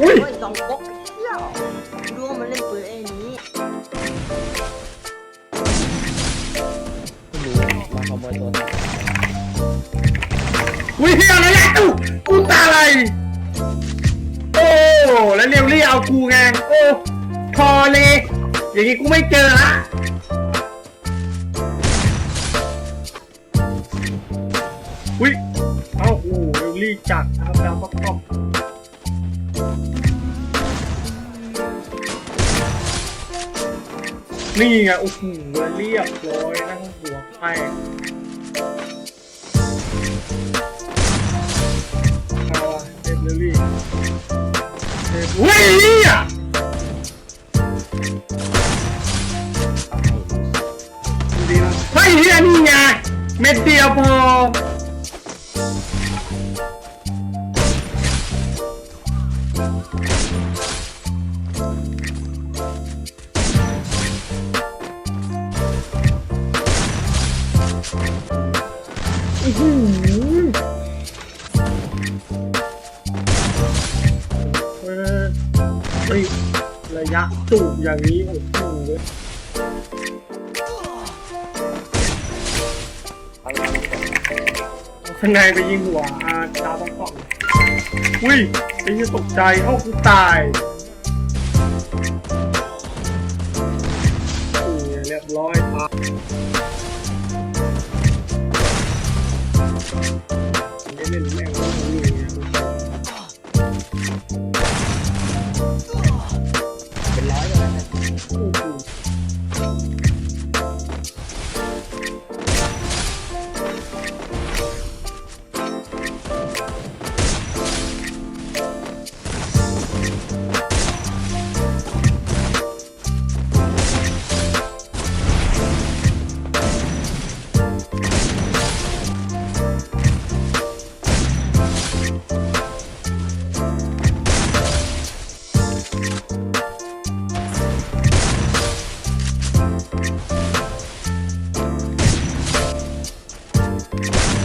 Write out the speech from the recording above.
อ้ยสองก๊กเที่ยวรู้ว่ามันเล่นปืนไอ้นี้มมาขโมยตัวไหนอุ้ยเฮียอะไรอะอู้กูตาอะไร โอ้แล้วเนลลี่เอากูไงโอ้พอเลยอย่างนี้กูไม่เจอละอุ้ยเอ้าโอ้เรียวเรียจัดนะครับแล้วก็อบ นี่ไงโอ้โหเรียบร้อยนั่งหัวแป้งเอาอะเด็ดเลยลี่เด็ดอุ้ยเหี้ยดีนะเฮ้ยเฮียนี่ไงเม็ดเดียวพอ เออเฮ้ยระยะจูบอย่างนี้โอ้โหเอาเงินก่อนข้างในไปยิงหัวอาดาต้องป้องอุ้ยไอ้ยี่ตกใจเอ้ากูตาย เล่ you